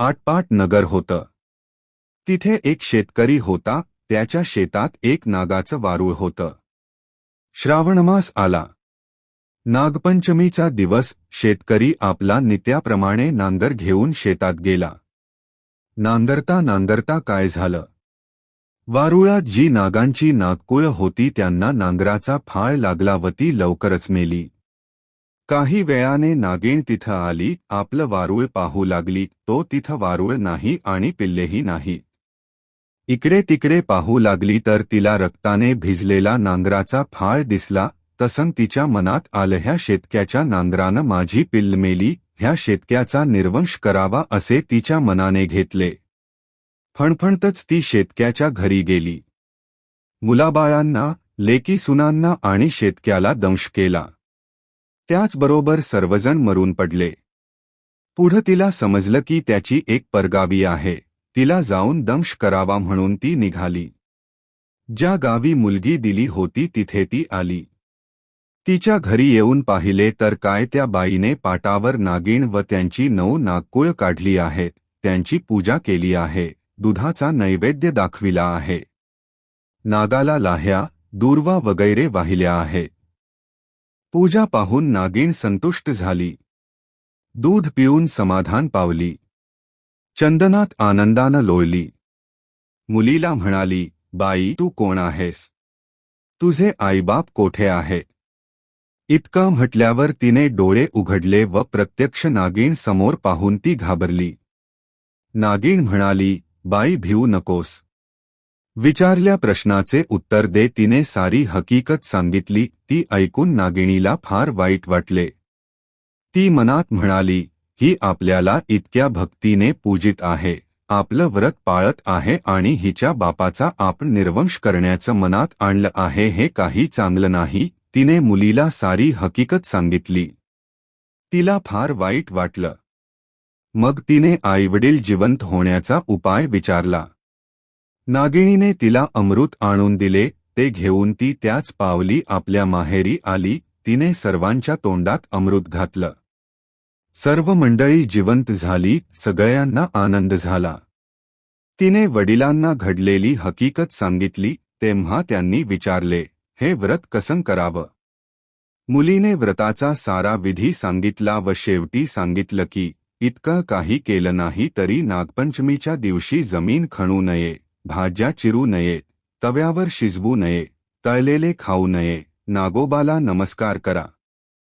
आटपाट नगर होतं. तिथे एक शेतकरी होता त्याच्या शेतात एक नागाचं वारूळ होतं. श्रावणमास आला. नागपंचमीचा दिवस शेतकरी आपला नित्याप्रमाणे नांगर घेऊन शेतात गेला. नांदरता नांदरता काय झालं? वारुळात जी नागांची नागकुळ होती त्यांना नांगराचा फाळ लागला व ती लवकरच मेली. काही वेळाने नागिण तिथं आली आपलं वारुळ पाहू लागली तो तिथं वारुळ नाही आणि पिल्लेही नाही. इकडे तिकडे पाहू लागली तर तिला रक्ताने भिजलेला नांगराचा फाळ दिसला तसं तिच्या मनात आलं ह्या शेतक्याच्या नांगरानं माझी पिल्ल मेली ह्या शेतक्याचा निर्वंश करावा असे तिच्या मनाने घेतले. फणफणतच ती शेतक्याच्या घरी गेली. मुलाबाळांना लेकी सुनांना आणि शेतक्याला दंश केला. त्याचबरोबर सर्वजण मरून पडले. पुढं तिला समजलं की त्याची एक परगावी आहे. तिला जाऊन दंश करावा म्हणून ती निघाली. ज्या गावी मुलगी दिली होती तिथे ती आली. तिच्या घरी येऊन पाहिले तर काय त्या बाईने पाटावर नागिण व त्यांची नऊ नागकुळ काढली आहेत त्यांची पूजा केली आहे. दुधाचा नैवेद्य दाखविला आहे. नागाला लाह्या दूर्वा वगैरे वाहिल्या आहेत पूजा पाहून नागिण संतुष्ट झाली. दूध पिऊन समाधान पावली. चंदनात आनंदानं लोळली. मुलीला म्हणाली, बाई, तू कोण आहेस? तुझे आईबाप कोठे आहेत इतका म्हटल्यावर तिने डोळे उघडले व प्रत्यक्ष नागिण समोर पाहून ती घाबरली. नागिण म्हणाली, बाई, भिऊ नकोस. विचारल्या प्रश्नाचे उत्तर दे तिने सारी हकीकत सांगितली ती ऐकून नागिणीला फार वाईट वाटले. ती मनात म्हणाली ही आपल्याला इतक्या भक्तीने पूजित आहे आपलं व्रत पाळत आहे आणि हिच्या बापाचा आपण निर्वंश करण्याचं मनात आणलं आहे हे काही चांगलं नाही तिने मुलीला सारी हकीकत सांगितली. तिला फार वाईट वाटलं. मग तिने आईवडील जिवंत होण्याचा उपाय विचारला. नागिणीने तिला अमृत आणून दिले ते घेऊन ती त्याच पावली आपल्या माहेरी आली तिने सर्वांच्या तोंडात अमृत घातलं. सर्व मंडळी जिवंत झाली सगळ्यांना आनंद झाला. तिने वडिलांना घडलेली हकीकत सांगितली तेव्हा त्यांनी विचारले हे व्रत कसं करावं मुलीने व्रताचा सारा विधी सांगितला व शेवटी सांगितलं की इतकं काही केलं नाही तरी नागपंचमीच्या दिवशी जमीन खणू नये. भाज्या चिरू नये तव्यावर शिजवू नये तळलेले खाऊ नये. नागोबाला नमस्कार करा.